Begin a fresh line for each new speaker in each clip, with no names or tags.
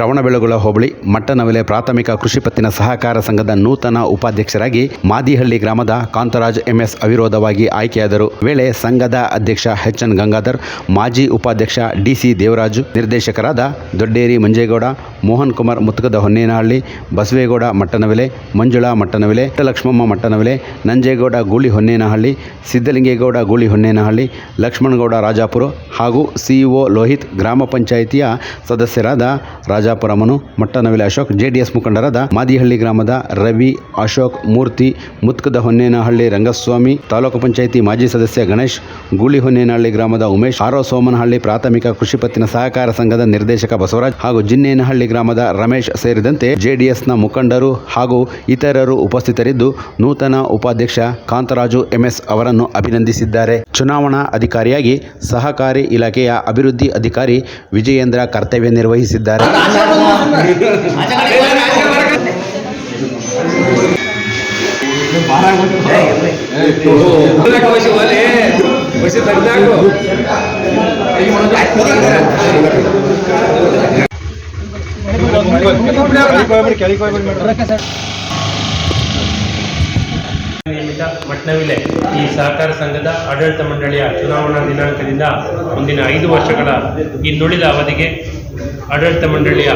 ಶ್ರವಣಬೆಳಗೊಳ ಹೋಬಳಿ ಮಟ್ಟನವಿಲೆ ಪ್ರಾಥಮಿಕ ಕೃಷಿ ಪತ್ತಿನ ಸಹಕಾರ ಸಂಘದ ನೂತನ ಉಪಾಧ್ಯಕ್ಷರಾಗಿ ಮಾದಿಹಳ್ಳಿ ಗ್ರಾಮದ ಕಾಂತರಾಜ್ ಎಂಎಸ್ ಅವಿರೋಧವಾಗಿ ಆಯ್ಕೆಯಾದರು. ವೇಳೆ ಸಂಘದ ಅಧ್ಯಕ್ಷ ಎಚ್ ಎನ್ ಗಂಗಾಧರ್, ಮಾಜಿ ಉಪಾಧ್ಯಕ್ಷ ಡಿಸಿ ದೇವರಾಜು, ನಿರ್ದೇಶಕರಾದ ದೊಡ್ಡೇರಿ ಮಂಜೇಗೌಡ ಮೋಹನ್ ಕುಮಾರ್ ಮುತ್ಕದ ಹೊನ್ನೇನಹಳ್ಳಿ, ಬಸವೇಗೌಡ ಮಟ್ಟನವಿಲೆ, ಮಂಜುಳಾ ಮಟ್ಟನವಿಲೆ ಲಕ್ಷ್ಮಮ್ಮ ಮಟ್ಟನವಿಲೆ, ನಂಜೇಗೌಡ ಗೂಳಿ ಹೊನ್ನೇನಹಳ್ಳಿ ಸಿದ್ದಲಿಂಗೇಗೌಡ ಗೂಳಿ ಹೊನ್ನೇನಹಳ್ಳಿ, ಲಕ್ಷ್ಮಣಗೌಡ ರಾಜಾಪುರ ಹಾಗೂ ಸಿಇಒ ಲೋಹಿತ್ ಗ್ರಾಮ ಪಂಚಾಯಿತಿಯ ಸದಸ್ಯರಾದ ರಾಜಾಪುರಮನು ಮಟ್ಟನವಿಲೆ ಅಶೋಕ್, ಜೆಡಿಎಸ್ ಮುಖಂಡರಾದ ಮಾದಿಹಳ್ಳಿ ಗ್ರಾಮದ ರವಿ, ಅಶೋಕ್, ಮೂರ್ತಿ, ಮುತ್ಕದ ಹೊನ್ನೇನಹಳ್ಳಿ ರಂಗಸ್ವಾಮಿ, ತಾಲೂಕು ಪಂಚಾಯಿತಿ ಮಾಜಿ ಸದಸ್ಯ ಗಣೇಶ್, ಗೂಳಿ ಹೊನ್ನೇನಹಳ್ಳಿ ಗ್ರಾಮದ ಉಮೇಶ್, ಆರೋ ಸೋಮನಹಳ್ಳಿ ಪ್ರಾಥಮಿಕ ಕೃಷಿ ಪತ್ತಿನ ಸಹಕಾರ ಸಂಘದ ನಿರ್ದೇಶಕ ಬಸವರಾಜ್ ಹಾಗೂ ಜಿನ್ನೇನಹಳ್ಳಿ ಗ್ರಾಮದ ರಮೇಶ್ ಸೇರಿದಂತೆ ಜೆಡಿಎಸ್ನ ಮುಖಂಡರು ಹಾಗೂ ಇತರರು ಉಪಸ್ಥಿತರಿದ್ದು ನೂತನ ಉಪಾಧ್ಯಕ್ಷ ಕಾಂತರಾಜು ಎಂಎಸ್ ಅವರನ್ನು ಅಭಿನಂದಿಸಿದ್ದಾರೆ ಚುನಾವಣಾ ಅಧಿಕಾರಿಯಾಗಿ ಸಹಕಾರಿ ಇಲಾಖೆಯ ಅಭಿವೃದ್ಧಿ ಅಧಿಕಾರಿ ವಿಜಯೇಂದ್ರ ಕರ್ತವ್ಯ ನಿರ್ವಹಿಸಿದ್ದಾರೆ
ಮಟ್ನವಿಲೆ ಈ ಸಹಕಾರ ಸಂಘದ ಆಡಳಿತ ಮಂಡಳಿಯ ಚುನಾವಣಾ ದಿನಾಂಕದಿಂದ ಮುಂದಿನ ಐದು ವರ್ಷಗಳ ಇನ್ನುಳಿದ ಅವಧಿಗೆ ಆಡಳಿತ ಮಂಡಳಿಯ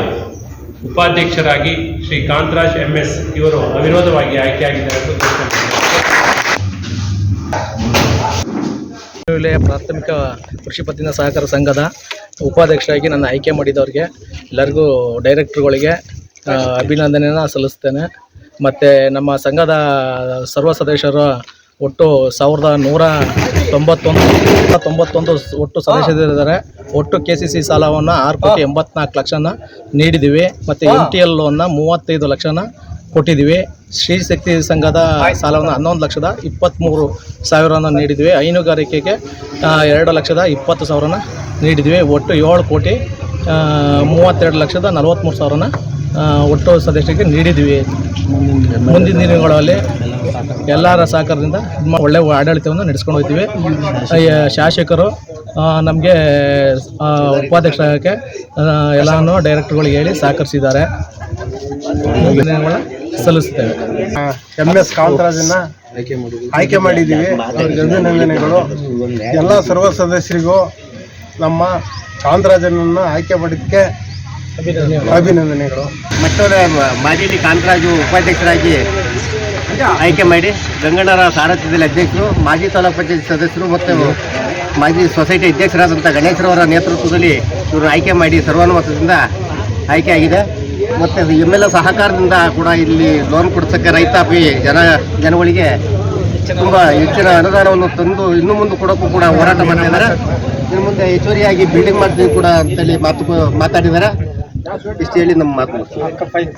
ಉಪಾಧ್ಯಕ್ಷರಾಗಿ ಶ್ರೀ ಕಾಂತರಾಜ್ ಎಂ ಎಸ್ ಇವರು ಅವಿರೋಧವಾಗಿ ಆಯ್ಕೆಯಾಗಿದ್ದಾರೆ ಎಂದು
ಪ್ರಾಥಮಿಕ ಕೃಷಿ ಪತ್ತಿನ ಸಹಕಾರ ಸಂಘದ ಉಪಾಧ್ಯಕ್ಷರಾಗಿ ನನ್ನ ಆಯ್ಕೆ ಮಾಡಿದವರಿಗೆ ಎಲ್ಲರಿಗೂ ಡೈರೆಕ್ಟ್ರುಗಳಿಗೆ ಅಭಿನಂದನೆಯನ್ನು ಸಲ್ಲಿಸ್ತೇನೆ. ಮತ್ತು ನಮ್ಮ ಸಂಘದ ಸರ್ವ ಸದಸ್ಯರು ಒಟ್ಟು ಸಾವಿರದ ನೂರ ತೊಂಬತ್ತೊಂದು ನೂರ ತೊಂಬತ್ತೊಂದು ಒಟ್ಟು ಸದಸ್ಯರಿದ್ದಾರೆ. ಒಟ್ಟು ಕೆ ಸಿ ಸಿ ಸಾಲವನ್ನು ಆರು ಕೋಟಿ ಎಂಬತ್ನಾಲ್ಕು ಲಕ್ಷನ ನೀಡಿದ್ದೀವಿ ಮತ್ತು ಎನ್ ಟಿ ಎಲ್ ಲೋನ್ನ ಮೂವತ್ತೈದು ಲಕ್ಷನ ಕೊಟ್ಟಿದ್ದೀವಿ ಶ್ರೀ ಶಕ್ತಿ ಸಂಘದ ಸಾಲವನ್ನು ಹನ್ನೊಂದು ಲಕ್ಷದ ಇಪ್ಪತ್ತ್ಮೂರು ಸಾವಿರನ ನೀಡಿದ್ವಿ. ಹೈನುಗಾರಿಕೆಗೆ ಎರಡು ಲಕ್ಷದ ಇಪ್ಪತ್ತು ಸಾವಿರನ ನೀಡಿದ್ವಿ. ಒಟ್ಟು ಏಳು ಕೋಟಿ ಮೂವತ್ತೆರಡು ಲಕ್ಷದ ನಲವತ್ತ್ಮೂರು ಸಾವಿರನ ಒಟ್ಟು ಸದಸ್ಯರಿಗೆ ನೀಡಿದ್ವಿ. ಮುಂದಿನ ದಿನಗಳಲ್ಲಿ ಎಲ್ಲರ ಸಹಕಾರದಿಂದ ಒಳ್ಳೆ ಆಡಳಿತವನ್ನು ನಡೆಸ್ಕೊಂಡು ಹೋಗ್ತೀವಿ. ಶಾಸಕರು ನಮಗೆ ಉಪಾಧ್ಯಕ್ಷರಾಗಕ್ಕೆ ಎಲ್ಲನೂ ಡೈರೆಕ್ಟ್ರ್ಗಳಿಗೆ ಹೇಳಿ ಸಹಕರಿಸಿದ್ದಾರೆ. ಸಲ್ಲಿಸ್ತೇವೆ
ಎಂ ಎಸ್ ಕಾಂತರಾಜನ್ನ ಆಯ್ಕೆ ಮಾಡಿದ್ದೀವಿ. ಅವ್ರಿಗೆ ಅಭಿನಂದನೆಗಳು ಎಲ್ಲ ಸರ್ವ ಸದಸ್ಯರಿಗೂ ನಮ್ಮ ಕಾಂತರಾಜನನ್ನು ಆಯ್ಕೆ ಮಾಡಿದ್ದಕ್ಕೆ ಅಭಿನಂದನೆಗಳು.
ಮತ್ತೊಂದು ಮಾಜಿ ಕಾಂತರಾಜು ಉಪಾಧ್ಯಕ್ಷರಾಗಿ ಆಯ್ಕೆ ಮಾಡಿ ಗಂಗಣ್ಣರ ಸಾರಥ್ಯದಲ್ಲಿ ಅಧ್ಯಕ್ಷರು ಮಾಜಿ ತಾಲೂಕು ಪಂಚಾಯತ್ ಸದಸ್ಯರು ಮತ್ತು ಮಾಜಿ ಸೊಸೈಟಿ ಅಧ್ಯಕ್ಷರಾದಂಥ ಗಣೇಶರವರ ನೇತೃತ್ವದಲ್ಲಿ ಇವರು ಆಯ್ಕೆ ಮಾಡಿ ಸರ್ವಾನುಮತದಿಂದ ಆಯ್ಕೆ ಆಗಿದೆ. ಮತ್ತು ಎಂ ಎಲ್ ಎ ಸಹಕಾರದಿಂದ ಕೂಡ ಇಲ್ಲಿ ಲೋನ್ ಕೊಡ್ಸೋಕ್ಕೆ ರೈತಾಪಿ ಜನ ಜನಗಳಿಗೆ ತುಂಬ ಹೆಚ್ಚಿನ ಅನುದಾನವನ್ನು ತಂದು ಇನ್ನು ಮುಂದೆ ಕೊಡೋಕ್ಕೂ ಕೂಡ ಹೋರಾಟ ಮಾಡ್ತಿದ್ದಾರೆ. ಇನ್ನು ಮುಂದೆ ಹೆಚ್ಚುವರಿಯಾಗಿ ಬಿಲ್ಡಿಂಗ್ ಮಾಡ್ತೀವಿ ಕೂಡ ಅಂತೇಳಿ ಮಾತು ಮಾತಾಡಿದ್ದಾರೆ. ಇಷ್ಟು ಹೇಳಿ ನಮ್ಮ ಮಾತು ಮುಗಿಸ್ತೀನಿ.